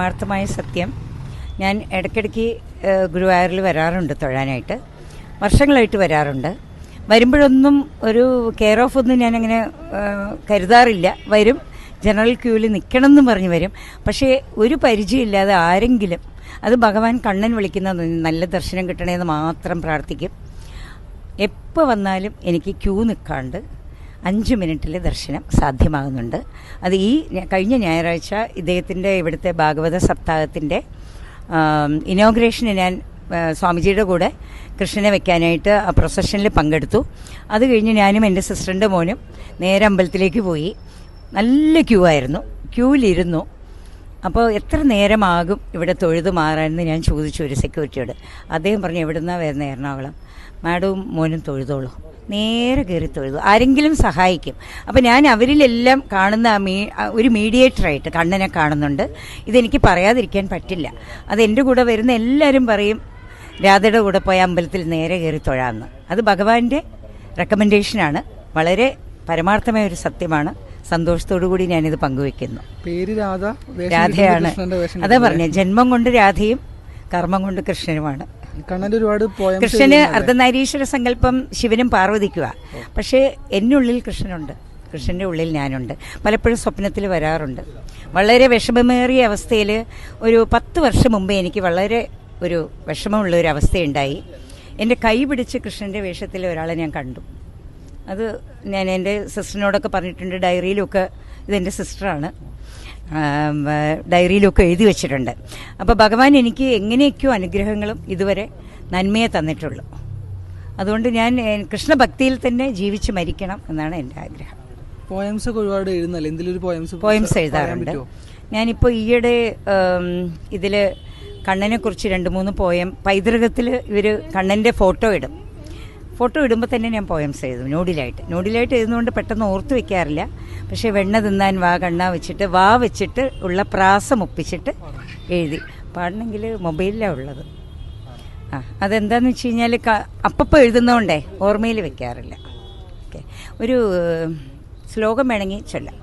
പരമാർത്ഥമായ സത്യം. ഞാൻ ഇടയ്ക്കിടയ്ക്ക് ഗുരുവായൂരിൽ വരാറുണ്ട് തൊഴാനായിട്ട്. വർഷങ്ങളായിട്ട് വരാറുണ്ട്. വരുമ്പോഴൊന്നും ഒരു കെയർ ഓഫ് ഒന്നും ഞാനങ്ങനെ കരുതാറില്ല. വരും. ജനറൽ ക്യൂവിൽ നിൽക്കണം എന്നും പറഞ്ഞ് വരും. പക്ഷേ ഒരു പരിചയമില്ലാതെ ആരെങ്കിലും അത് ഭഗവാൻ കണ്ണൻ വിളിക്കുന്ന നല്ല ദർശനം കിട്ടണമെന്ന് മാത്രം പ്രാർത്ഥിക്കും. എപ്പോൾ വന്നാലും എനിക്ക് ക്യൂ നിൽക്കാണ്ട് അഞ്ച് മിനിറ്റിൽ ദർശനം സാധ്യമാകുന്നുണ്ട്. അത് ഈ കഴിഞ്ഞ ഞായറാഴ്ച ഇദ്ദേഹത്തിന്റെ ഇവിടുത്തെ ഭാഗവത സപ്താഹത്തിന്റെ ഇനോഗ്രേഷന് ഞാൻ സ്വാമിജിയുടെ കൂടെ കൃഷ്ണനെ വെക്കാനായിട്ട് ആ പ്രൊസഷനിൽ പങ്കെടുത്തു. അത് കഴിഞ്ഞ് ഞാനും എന്റെ സിസ്റ്ററിന്റെ മോനും നേരെ അമ്പലത്തിലേക്ക് പോയി. നല്ല ക്യൂ ആയിരുന്നു. ക്യൂവിലിരുന്നു. അപ്പോൾ എത്ര നേരമാകും ഇവിടെ തൊഴുതു മാറാനെന്ന് ഞാൻ ചോദിച്ചു ഒരു സെക്യൂരിറ്റിയോട്. അദ്ദേഹം പറഞ്ഞു എവിടുന്നാണ് വരുന്നത് എറണാകുളം? മാഡവും മോനും തൊഴുതോളൂ. നേരെ കയറി തൊഴുതു. ആരെങ്കിലും സഹായിക്കും. അപ്പോൾ ഞാൻ അവരിലെല്ലാം കാണുന്ന ആ മീ ഒരു മീഡിയേറ്ററായിട്ട് കണ്ണനെ കാണുന്നുണ്ട്. ഇതെനിക്ക് പറയാതിരിക്കാൻ പറ്റില്ല. അത് എന്റെ കൂടെ വരുന്ന എല്ലാവരും പറയും രാധയുടെ കൂടെ പോയ അമ്പലത്തിൽ നേരെ കയറി തൊഴാമെന്ന് അത് ഭഗവാന്റെ റെക്കമെൻഡേഷനാണ്. വളരെ പരമാർത്ഥമായ ഒരു സത്യമാണ്. സന്തോഷത്തോടു കൂടി ഞാനിത് പങ്കുവെക്കുന്നു. പേര് രാധ രാധയാണ്. അതാ പറഞ്ഞ ജന്മം കൊണ്ട് രാധയും കർമ്മം കൊണ്ട് കൃഷ്ണനുമാണ്. ഒരുപാട് കൃഷ്ണന് അർദ്ധനാരീശ്വര സങ്കല്പം ശിവനും പാർവതിക്കുക പക്ഷേ എന്നുള്ളിൽ കൃഷ്ണനുണ്ട്. കൃഷ്ണന്റെ ഉള്ളിൽ ഞാനുണ്ട്. പലപ്പോഴും സ്വപ്നത്തിൽ വരാറുണ്ട്. വളരെ വിഷമമേറിയ അവസ്ഥയിൽ ഒരു പത്ത് വർഷം മുമ്പേ എനിക്ക് വളരെ ഒരു വിഷമമുള്ള ഒരു അവസ്ഥയുണ്ടായി. എന്റെ കൈ പിടിച്ച് കൃഷ്ണന്റെ വേഷത്തിൽ ഒരാളെ ഞാൻ കണ്ടു. അത് ഞാൻ എന്റെ സിസ്റ്ററിനോടൊക്കെ പറഞ്ഞിട്ടുണ്ട്. ഡയറിയിലൊക്കെ ഇതെന്റെ സിസ്റ്ററാണ് ഡയറിയിലൊക്കെ എഴുതി വെച്ചിട്ടുണ്ട്. അപ്പോൾ ഭഗവാൻ എനിക്ക് എങ്ങനെയൊക്കെയോ അനുഗ്രഹങ്ങളും ഇതുവരെ നന്മയെ തന്നിട്ടുള്ളൂ. അതുകൊണ്ട് ഞാൻ കൃഷ്ണഭക്തിയിൽ തന്നെ ജീവിച്ച് മരിക്കണം എന്നാണ് എന്റെ ആഗ്രഹം. പോയംസ് ഒക്കെ ഒരുപാട് എഴുതുന്നല്ലേ? എന്തെങ്കിലും ഒരു പോയംസ് പോയംസ് എഴുതാറുണ്ട്. ഞാനിപ്പോൾ ഈയിടെ ഇതിൽ കണ്ണനെക്കുറിച്ച് രണ്ട് മൂന്ന് പോയം പൈതൃകത്തിൽ ഇവർ കണ്ണന്റെ ഫോട്ടോ ഇടും. ഫോട്ടോ ഇടുമ്പോൾ തന്നെ ഞാൻ പോയംസ് എഴുതും നോഡിലായിട്ട് നോഡിലായിട്ട് എഴുതുന്നതുകൊണ്ട് പെട്ടെന്ന് ഓർത്ത് വെക്കാറില്ല. പക്ഷേ വെണ്ണ തിന്നാൻ വാ കണ്ണ വെച്ചിട്ട് വാ വെച്ചിട്ട് ഉള്ള പ്രാസം ഒപ്പിച്ചിട്ട് എഴുതി. പാടണമെങ്കിൽ മൊബൈലിലാണ് ഉള്ളത്. ആ അതെന്താന്ന് വെച്ച് കഴിഞ്ഞാൽ അപ്പപ്പോൾ എഴുതുന്നതുകൊണ്ടേ ഓർമ്മയിൽ വെക്കാറില്ല. ഓക്കെ. ഒരു ശ്ലോകം വേണമെങ്കിൽ ചൊല്ലാം.